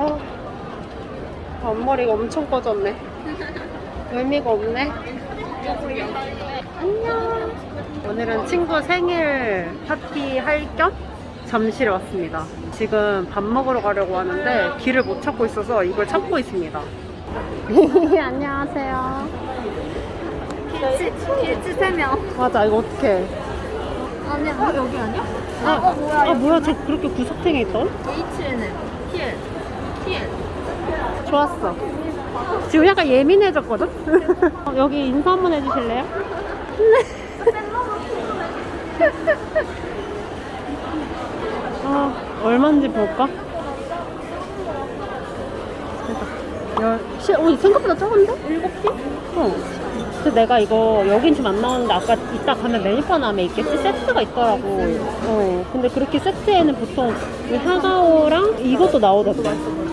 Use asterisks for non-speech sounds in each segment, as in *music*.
어, 앞머리가 엄청 꺼졌네. 의미가 없네. 안녕. 오늘은 친구 생일 파티 할 겸 잠실에 왔습니다. 지금 밥 먹으러 가려고 하는데 길을 못 찾고 있어서 이걸 찾고 있습니다. *laughs* 안녕하세요. 길치, 길치 세 명. 맞아, 이거 어떡해. 아니야, 어, 여기 아니야? 아, 어, 뭐야, 아. 뭐야, 저 그렇게 구석탱이 있던? TL, TL. 좋았어. 지금 약간 예민해졌거든? *laughs* 어, 여기 인사 한번 해주실래요? 아, *laughs* 얼마인지 볼까? 열, 시, 어, 생각보다? 일곱 개? 어. 그래서 내가 이거 여긴 지금 안 나오는데 아까 이따 가면 메뉴판 안에 있겠지? 세트가 있더라고. 어. 근데 그렇게 세트에는 보통 이 하가오랑 이것도 나오더라고.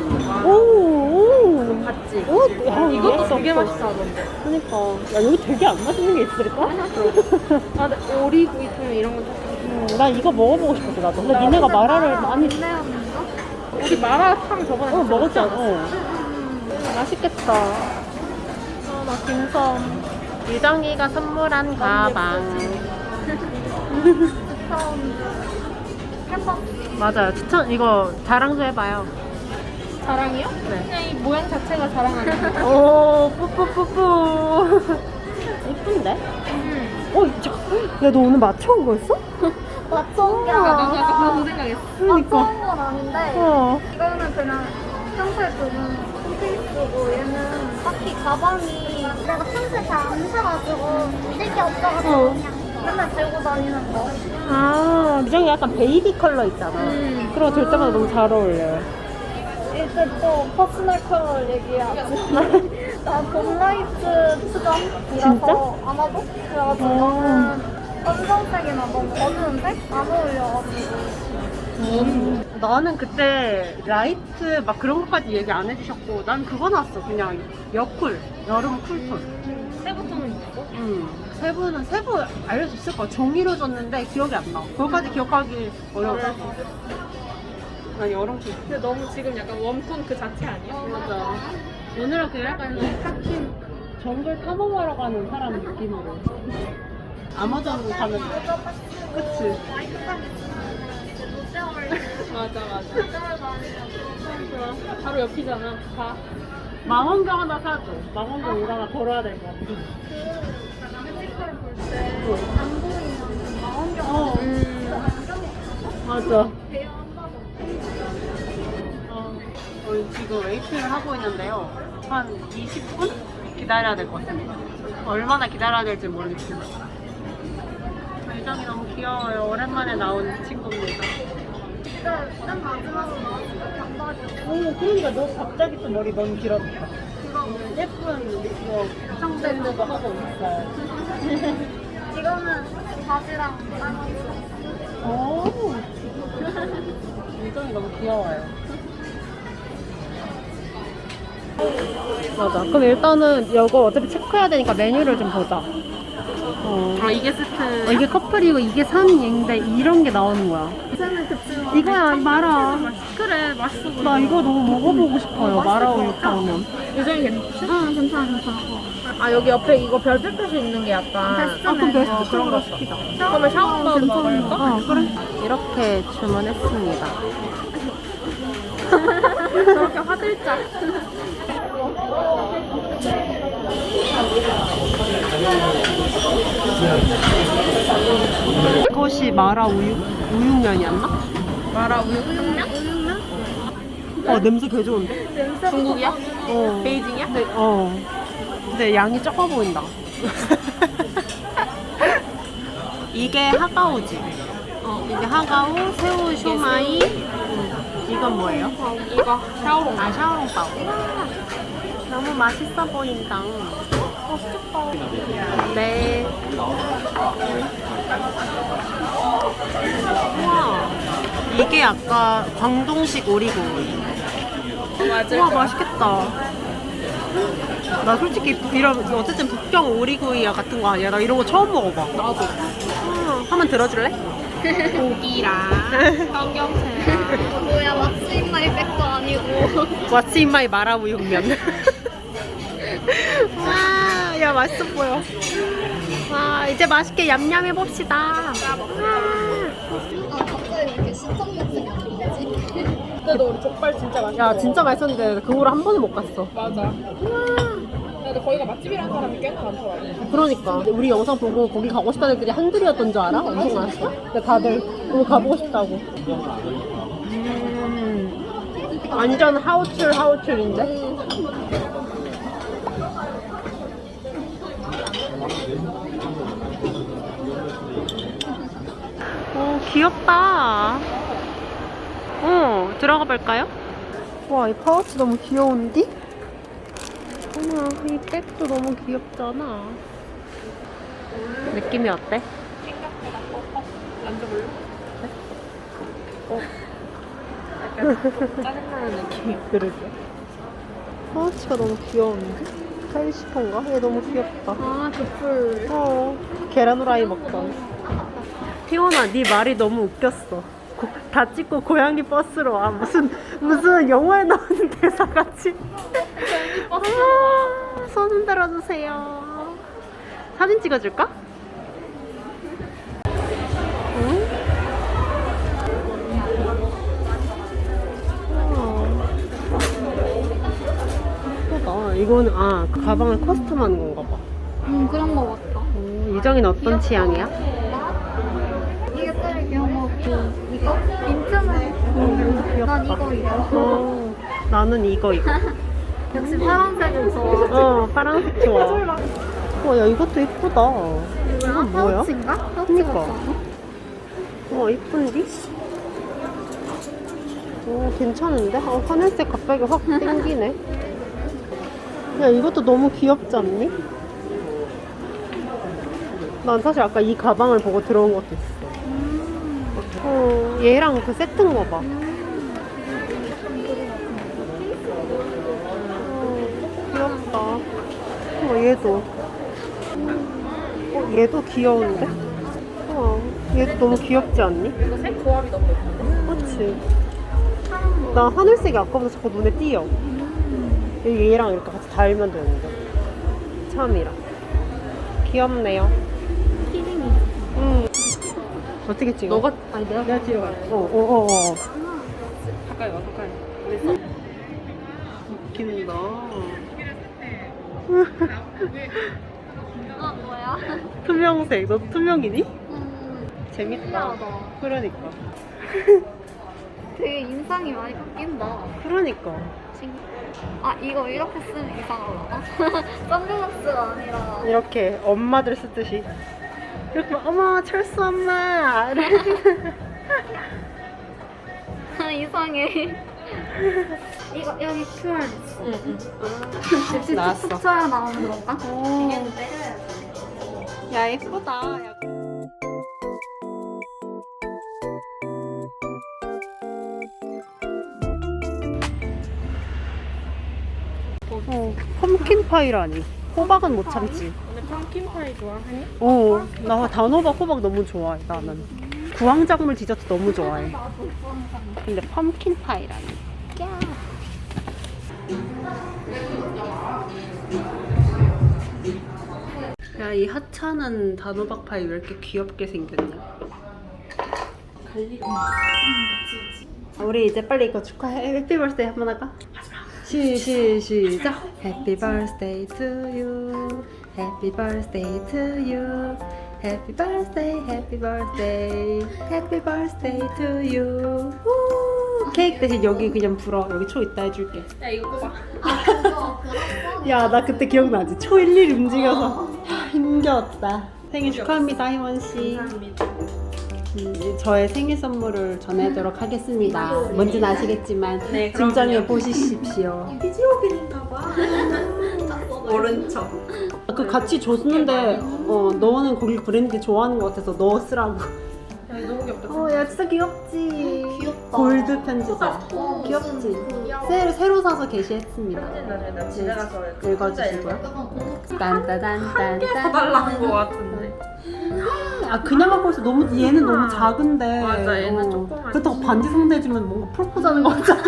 오, 오. 맞지? 오, 야, 이것도. 되게 맛있어 하던데. 그니까. 야, 여기 되게 안 맛있는 게 있을까? 아, 근데 오리구이탕 이런 거 음, 나 이거 먹어보고 싶었어, 나도. 근데 니네가 마라를 많이. 내었는가? 우리 마라탕 저번에 어, 먹었지 않아? 어. 맛있겠다. 아, 나 김섬. 유정이가 선물한 가방. *laughs* 맞아요. 추천, 이거 자랑 좀 해봐요. 자랑이요? 네. 그냥 이 모양 자체가 자랑 아니야? *laughs* 오, 뿌뿌뿌뿌. *laughs* 이쁜데? 음. 어, 저, 야, 너 오늘 맞춰온 거였어? *laughs* 맞춰온 게나 나도 아니라 약간 그런 생각했어. 그러니까. 맞춰온 건 아닌데 어. 이거는 그냥 평소에 두는 홈페이스고 얘는 딱히 가방이 내가 평소에 잘 안 사가지고 잊을 게 없어가지고 어. 그냥 맨날 들고 다니는 거 아, 미정이 약간 베이비 컬러 있잖아. 음. 그런 거 들 때마다 너무 잘 어울려요. 이제 또 퍼스널 컬러 얘기해야지 나 봄라이트 수정이라서 진짜? 아마도? 그래가지고 어. 너는 검정색이나 너무 어두운 색? 안 어울려가지고 음. 나는 그때 라이트 막 그런 것까지 얘기 안 해주셨고, 난 그거 나왔어. 그냥 여쿨, 여름 쿨톤. 세부터는 있고. 음. 세부는 세부 알려줬을 거야. 종이로 줬는데 기억이 안 나. 그거까지 기억하기 어려웠 어. 난 여름 쿨. 근데 너무 지금 약간 웜톤 그 자체 아니야? 맞아. 오늘은 그 약간 탁힌 정글 탐험하러 가는 사람 느낌으로. 아마존 가면 그치? 맞아, 맞아. 바로 옆이잖아. 다. 망원경 하나 사줘. 망원경 오다가 걸어야 될 것 같아. 보이면 망원경 어, 음. 맞아. 저희 지금 웨이팅을 하고 있는데요. 한 20분 기다려야 될 것 같습니다. 얼마나 기다려야 될지 모르겠지만. 의정이 너무 귀여워요. 오랜만에 나온 친구입니다. 맨 마지막으로 나왔을 때 반발이었어 오, 그러니까 너 갑자기 또 머리 너무 길어졌다. 예쁜 이거 상대도 하고 있어요. *laughs* 이거는 바지랑 빨간색 오. *laughs* 의정이 너무 귀여워요. 맞아. 그럼 일단은 이거 어차피 체크해야 되니까 메뉴를 좀 보자. 어. 아, 이게 세트. 어, 이게 커플이고 이게 3인인데 이런 게 나오는 거야. 이거야, 마라. 그래, 맛있어 보여. 나 이거 너무 먹어보고 싶어요. 마라 우유 타오면. 요정이 괜찮지? 응 괜찮아 괜찮아 아, 여기 옆에 이거 별빛 표시 있는 게 약간. 베스트 아, 그럼 베스트 어, 그런 거 시키자. 그러면 샤워바도 먹을까? 어, 그래. 이렇게 주문했습니다. *laughs* 저렇게 화들짝. 이것이 마라 우유, 우육면이었나? 마라 우유 우육면? 어, 냄새 개 좋은데? 중국이야? 어. 베이징이야? 근데, 어. 근데 양이 적어 보인다. *laughs* 이게 하가오지. 어, 이게 하가오, 새우 쇼마이. 음, 이건 뭐예요? 이거 샤오롱. 아, 샤오롱바오. 너무 맛있어 보인다. 네. 우와. 이게 아까 광동식 오리고기. 맞을 우와, 맛있겠다. 나 솔직히 이런 어쨌든 북경 오리구이야 같은 거 아니야? 나 이런 거 처음 먹어봐. 나도. 음, 한번 들어줄래? *laughs* 고기랑 *laughs* 청경채랑 뭐야 왁스인 마이 백도 아니고 What's in my 마라우육면? 와, 야 맛있어 보여. 와, 이제 맛있게 얌얌 해봅시다. 아 갑자기 이렇게 메시지 들리지? 근데 우리 족발 진짜 맛있어. 야, 진짜 맛있었는데 그 후로 한 번도 못 갔어. 맞아. 근데 거기가 맛집이라는 사람이 꽤나 많더라고. 그러니까 우리 영상 보고 거기 가고 싶다는 애들이 한둘이었던 줄 알아? 엄청 많았어. 근데 다들 거기 가보고 싶다고. 음, 완전 하우출 하우출인데? 오 귀엽다. 어 들어가 볼까요? 와 이 파우치 너무 귀여운디? 어머, 이 백도 너무 귀엽잖아. 느낌이 어때? 만져볼래? 어. 약간 짜증나는 느낌. 그러게. 파우치가 너무 귀여운데? 스타일시폰가? 얘 너무 귀엽다. 아 그풀 어, 계란 후라이 먹던. 태원아, 네 말이 너무 웃겼어. 고- 다 찍고 고양이 버스로 와. 무슨, 무슨 영화에 나오는 *laughs* 대사 같이. 아, 손 흔들어 주세요. 사진 찍어줄까? 응? 우와. 예쁘다. 이거는, 아, 그 가방을 커스텀하는 건가 봐. 음 그런 거 같다 어, 이정이는 어떤 취향이야? 이게 제일 귀여운 거 같고 이거? 민트는 음, 귀엽다. 난 이거 이거 어, 나는 이거 이거. *laughs* 역시 파란색을 좋아하지 어, 파란색 좋아. *laughs* 와, 야 이것도 이쁘다. 이건 뭐야? 파우치인가? 파우치 그니까. 와, 이쁜디? 오, 괜찮은데? 어, 하늘색 갑자기 확 땡기네. *laughs* 야, 이것도 너무 귀엽지 않니? 난 사실 아까 이 가방을 보고 들어온 것도 있어. 어, 얘랑 그 세트인 거 봐. 어, 귀엽다. 어, 얘도. 어, 얘도 귀여운데? 어, 얘도 너무 귀엽지 않니? 이거 색 조합이 너무 예쁜데? 그치? 나 하늘색이 아까부터 자꾸 눈에 띄어. 얘랑 이렇게 같이 달면 되는데. 참이랑. 귀엽네요. 키링이 응. 어떻게 찍어? 너가 아니 내가 내가 뒤로 갈래. 어, 어, 어, 어. 가까이 와 가까이. 그랬어? 웃긴다. 아 뭐야? 투명색. 너 투명이니? 음 재밌다. 신기하다 그러니까. 되게 인상이 많이 바뀐다 그러니까. 신기- 아 이거 이렇게 쓰면 이상하다 *laughs* 선글라스가 아니라 이렇게 엄마들 쓰듯이. 이렇게 막, 어머, 철수 엄마! 아, *laughs* 이상해 *laughs* 이거 여기 QR 있어 응응. 역시 나왔어. 툭툭 쳐야 나오는 건가? 야, 예쁘다. 야. 어, 펌킨 파이라니. 호박은 못 참지. 근데 펌킨 파이 좋아하니? 어, 나 단호박 호박 너무 좋아해, 나는. 구황작물 디저트 너무 좋아해. 근데 펌킨 파이라니. 야, 이 하찮은 단호박 파이 왜 이렇게 귀엽게 생겼냐? 우리 이제 빨리 이거 축하해. 해피 버스데이 한번 할까? 시, 시, 시작. Happy birthday to you. Happy birthday, happy birthday. Happy birthday to you. 우! 케이크 대신 여기 그냥 불어. 여기 초 있다 해줄게. 야 이거. 그거 그렇어 야, 나 그때 기억나지? 초 일일 움직여서. 하, 힘겨웠다. 생일 축하합니다, 희원 씨. 감사합니다. 음, 저의 생일 선물을 전해도록 하겠습니다. 뭔지는 아시겠지만 네, 진정해 그럼요. 보시십시오. 피지오빈인가 봐. *laughs* 모른 척. 그 같이 줬는데 어, 너는 거기 브랜드 좋아하는 것 같아서 너 쓰라고. 야 너무 귀엽다. 어, 야 진짜 귀엽지. 귀엽다. 골드 편지자. 어, 귀엽지. 귀여워. 새로 새로 사서 게시했습니다. 나중에 나 집에 가서 읽어주시고요. 딴따단딴딴. 달라는 거 같은데. 아 그냥 갖고 있어 너무 얘는 너무 작은데. 맞아, 얘는 어. 조그맣지. 그렇다고 반지 상대해주면 뭔가 프로포즈하는 거 같잖아.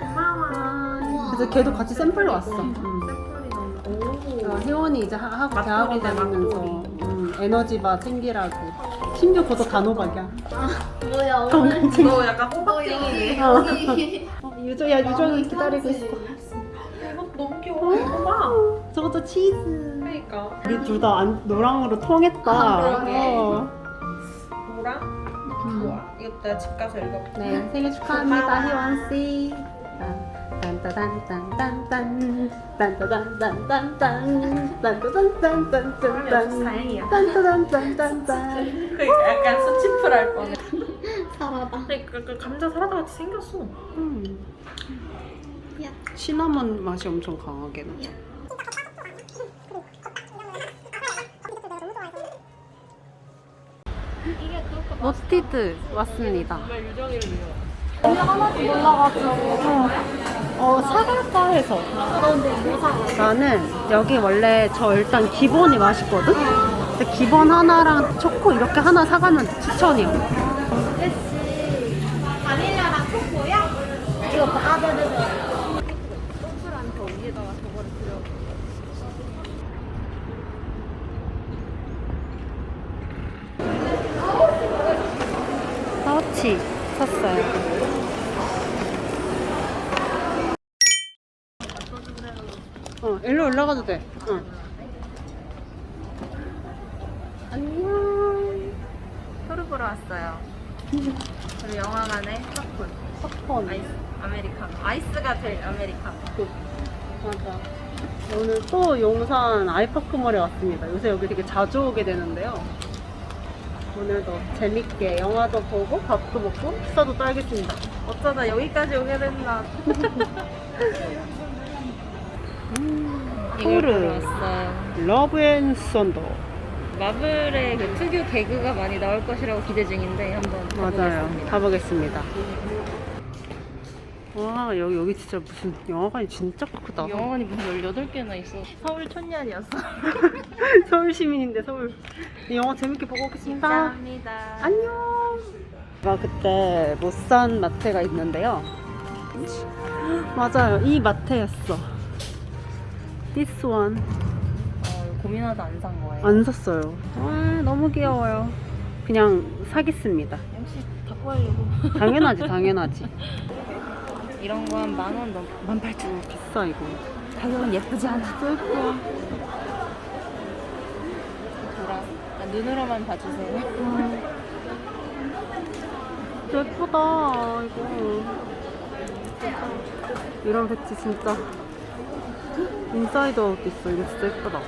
고마워. 그래서 걔도 같이 샘플로 왔어. 음. 어, 혜원이 이제 하- 하고 대학원 다니면서 음, 에너지바 챙기라고. 심지어 그것도 단호박이야. 뭐야 *laughs* 오늘 너 약간 호박쟁이네. 어. *laughs* 어, 유조, 야, 유조는 기다리고 있어. 이거 너무 귀여워. 이거 봐. 저것도 치즈. 그러니까. 우리 둘 다 노랑으로 통했다. 아, 그러게. 어. 뭐랑? 좋아. 이거 내가 집 가서 읽어볼게. 네, 생일 축하합니다, 희원 씨. 딴따단딴딴딴 딴따단딴딴딴 딴따단딴딴딴 다행이야. 딴따단딴딴딴 그러니까 약간 수치풀할 뻔해. 살아다 그러니까 그 감자 사라다 같이 생겼어. 음. 야. 시나몬 맛이 엄청 강하게 나. 머티드 왔습니다. 하나도 몰라가지고 어, 사갈까 해서. 너 근데 뭐 사가? 나는 여기 원래 저 일단 기본이 맛있거든? 근데 기본 하나랑 초코 이렇게 하나 사가면 추천이야. 그치 바닐라랑 초코야? 이거 봐. 아 네네네 파우치 샀어요. 어, 일로 올라가도 돼. 응. 안녕. 토르 보러 왔어요. 그리고 영화관에 팝콘, 팝콘. 아이스, 아메리카노. 아이스가 제일 아메리카노. 맞아. 오늘 또 용산 아이파크몰에 왔습니다. 요새 여기 되게 자주 오게 되는데요. 오늘도 재밌게 영화도 보고 밥도 먹고 식사도 떨겠습니다. 어쩌다 여기까지 오게 됐나. *laughs* 이걸 보러 토르 왔어요. 러브 앤 썬더 마블의 그 특유 개그가 많이 나올 것이라고 기대 중인데 한번 맞아요. 가보겠습니다. 가보겠습니다. 와 여기 여기 진짜 무슨 영화관이 진짜 크다. 영화관이 무슨 18개나 있어. 서울 촌년이었어. *laughs* 서울 시민인데 서울. 이 영화 재밌게 보고 오겠습니다. 감사합니다. 안녕. 제가 그때 못 산 마트가 있는데요. 맞아요. 이 마트였어. This one. 어, 고민하다 안 산 거예요. 안 샀어요. 아, 너무 귀여워요. 그냥 사겠습니다. 역시 갖고 가려고. 당연하지, 당연하지. *laughs* 이런 거 한 만 원 넘, 만 팔천 원. 비싸, 이거. 가격은 예쁘지 않아. 진짜 예뻐. 보라. 아, 눈으로만 봐주세요. 예쁘다, 이거. 이런 배치 진짜. 인사이드 아웃 있어. 이거 진짜 예쁘다.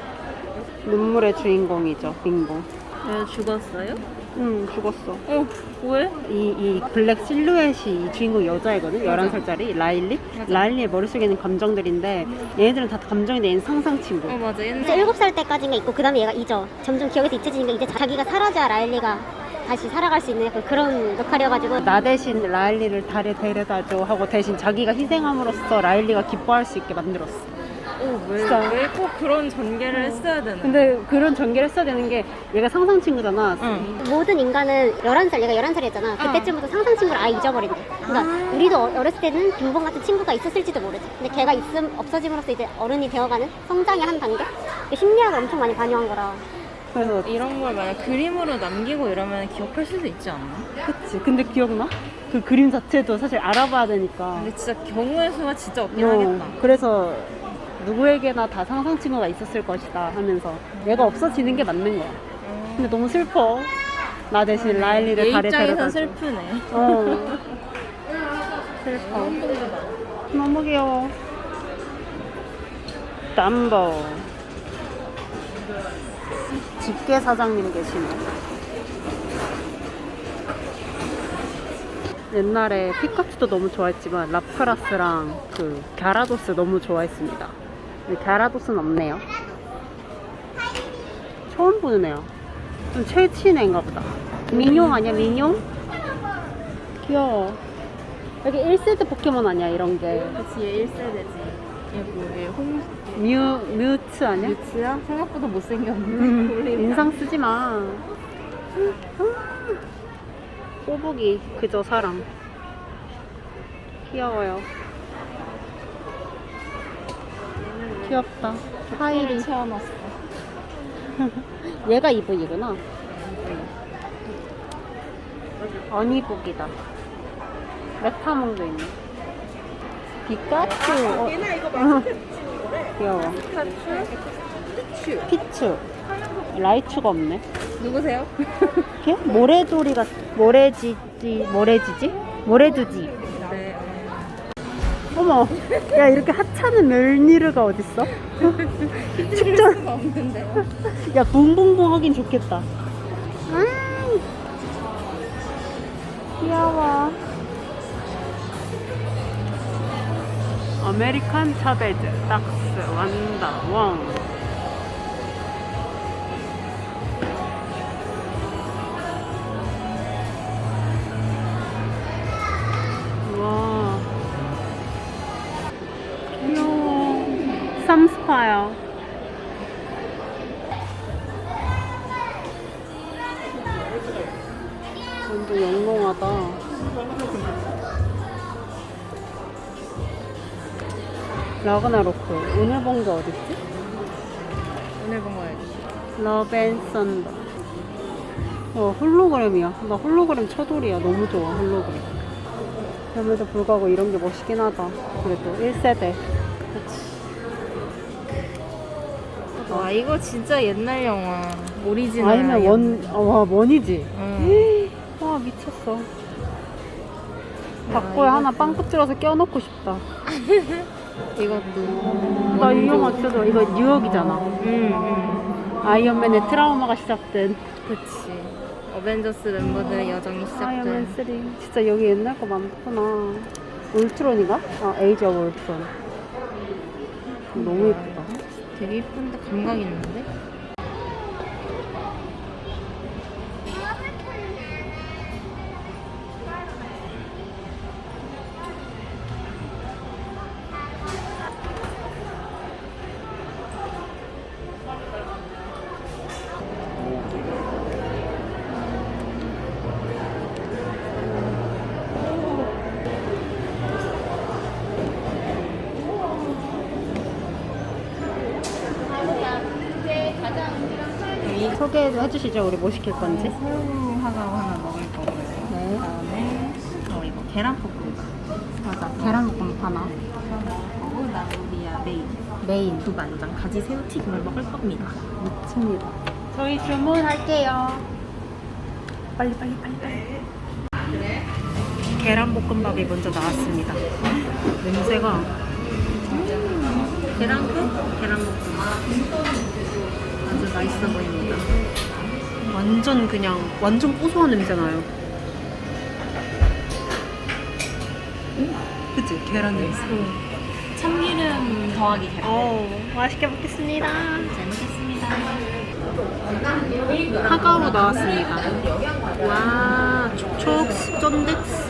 눈물의 주인공이죠, 빙봉. 왜 죽었어요? 응, 죽었어. 어, 왜? 이, 이 블랙 실루엣이 이 주인공 여자애거든? 11살짜리 라일리? 맞아. 라일리의 머릿속에 있는 감정들인데 얘네들은 다 감정이 내 상상 친구. 어, 맞아. 이제 옛날. 7살 때까지인가 있고 그 다음에 얘가 잊어 점점 기억에서 잊혀지니까 이제 자기가 사라져야 라일리가 다시 살아갈 수 있는 약간 그런 역할이어가지고 나 대신 라일리를 달에 데려다줘 하고 대신 자기가 희생함으로써 라일리가 기뻐할 수 있게 만들었어. 어, 왜, 진짜. 왜꼭 그런 전개를 했어야 되나? 근데 그런 전개를 했어야 되는 게 얘가 상상 친구잖아. 응. 모든 인간은 11살, 얘가 11살이었잖아. 그때쯤부터 상상 친구를 아예 잊어버린대. 그러니까 우리도 어- 어렸을 때는 빙봉 같은 친구가 있었을지도 모르지. 근데 걔가 있음, 없어짐으로써 이제 어른이 되어가는 성장의 한 단계? 이게 심리학을 엄청 많이 반영한 거라. 그래서 이런 걸 만약 그림으로 남기고 이러면 기억할 수도 있지 않나? 그치. 근데 기억나? 그 그림 자체도 사실 알아봐야 되니까. 근데 진짜 경우의 수가 진짜 없긴 어, 하겠다. 그래서 누구에게나 다 상상 친구가 있었을 것이다 하면서 얘가 없어지는 게 맞는 거야. 근데 너무 슬퍼. 나 대신 라일리를 얘 달에 입장에선 데려다. 슬프네. 어. 슬퍼. 너무 귀여워. 담보. 집게 사장님 계시네. 옛날에 피카츄도 너무 좋아했지만 라프라스랑 그 갸라도스 너무 좋아했습니다. 갸라도스는 없네요. 처음 보는 애야. 좀 최친 애인가 보다. 민용 아니야 민용? 귀여워. 여기 1세대 포켓몬 아니야 이런 게. 그치, 얘 1세대지. 얘 뭐, 얘 홍, 뮤 뮤츠 아니야? 뮤츠야? 생각보다 못생겼는데. 음. 인상 쓰지 마. 꼬북이 그저 사랑. 귀여워요. 귀엽다. 파이리. 채워놨어. *laughs* 얘가 이브이구나. 어니북이다. 메타몽도 있네. 피카츄. 어, 얘나 이거 어, *laughs* 귀여워. 피추. 피츄. 라이츄가 없네. 누구세요? *laughs* 걔? 모래돌이가 모래지지 모래지지? 모래두지. 네. 어머, 야 이렇게 하찮은 멜니르가 어딨어? *laughs* 축전. 수가 없는데요. *laughs* 야 붕붕붕 하긴 좋겠다. 음. 귀여워. 아메리칸 차베드, 딱스, 완다, 왕. 쌈스파야. 완전 영롱하다. 라그나로크. 오늘 본 게 어딨지? 오늘 본 거예요. 러벤 썬더. 어, 홀로그램이야. 나 홀로그램 차돌이야. 너무 좋아, 홀로그램. 그럼에도 불구하고 이런 게 멋있긴 하다. 그래도 1세대. 와 이거 진짜 옛날 영화. 오리지널. 아니면 아이언. 원, 아, 와, 원이지? 응. 와, 미쳤어. 닭고에 하나 빵꾸 찔러서 껴놓고 싶다. *laughs* 이것도. 나 이 영화 진짜 좋아. 이거 뉴욕이잖아. 응, 응. 아이언맨의 트라우마가 시작된 그치. 어벤져스 멤버들의 여정이 아이언맨 시작된. 3. 진짜 여기 옛날 거 많구나. 울트론인가? 아, 에이지 오브 울트론. 너무 예쁘다. 되게 예쁜데 감각 있는데? 소개도 해주시죠. 우리 뭐 시킬 건지. 새우 하나로 하나 먹을 거고요. 네. 그다음에 어 이거 계란볶음밥 맞아. 계란볶음 하나. 하고 나무리아 메인 메인. 두 반장 가지 새우 튀김을 먹을 겁니다. 미칩니다. 저희 주문할게요. 빨리 빨리 빨리 빨리. 계란볶음밥이 먼저 나왔습니다. 냄새가 계란국 계란볶음밥 맛있어 보입니다. 완전 그냥 완전 고소한 냄새 나요. 그치? 계란 냄새. 참기름 더하기 계란. 어, 맛있게 먹겠습니다. 잘 먹겠습니다. 사과로 나왔습니다. 와, 촉촉 쫀득스.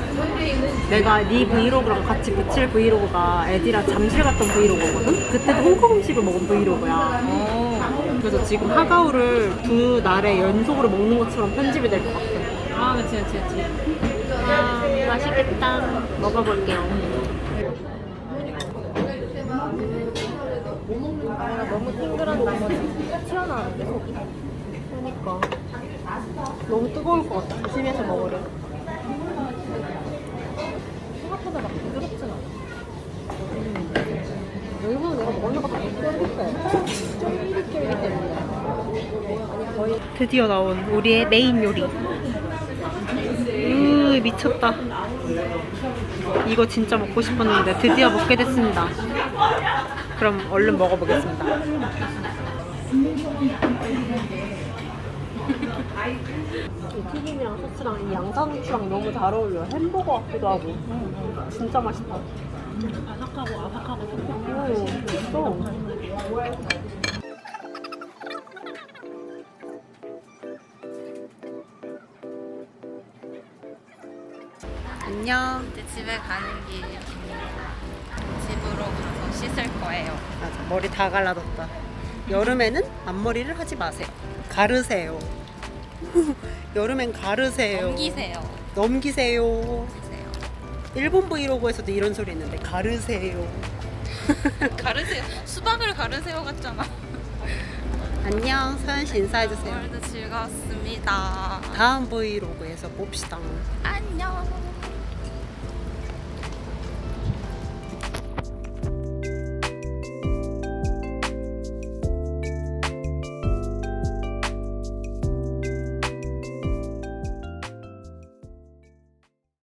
내가 네 브이로그랑 같이 붙일 브이로그가 에디랑 잠실 갔던 브이로그거든? 그때도 홍콩 음식을 먹은 브이로그야. 그래서 지금 하가오를 두 날에 연속으로 먹는 것처럼 편집이 될 것 같아. 아, 그치, 그치, 그치. 아, 맛있겠다. 먹어볼게요. 너무 탱글한 나머지 튀어나오는데 속이. 그러니까. 너무 뜨거울 것 같아. 조심해서 먹으래. 생각보다 막 부드럽진 않아. 여기서 내가 먹는 것도 쫄깃해. 쫄깃쫄깃 때문에. 드디어 나온 우리의 메인 요리. 으 미쳤다. 이거 진짜 먹고 싶었는데 드디어 먹게 됐습니다. 그럼 얼른 먹어보겠습니다. 이 튀김이랑 소스랑 이 양상추랑 너무 잘 어울려. 햄버거 같기도 하고. 진짜 맛있다. 아삭하고 아삭하고 오, 맛있어. 안녕. 이제 집에 가는 길입니다. 집으로 가서 씻을 거예요. 맞아, 머리 다 갈라졌다. 여름에는 앞머리를 하지 마세요. 가르세요. *laughs* 여름엔 가르세요. 넘기세요. 넘기세요. 주세요. 일본 브이로그에서도 이런 소리 있는데 가르세요. *laughs* 가르세요. 수박을 가르세요 같잖아. 안녕, 서현 씨 인사해주세요. 오늘도 즐거웠습니다. 다음 브이로그에서 봅시다. 안녕.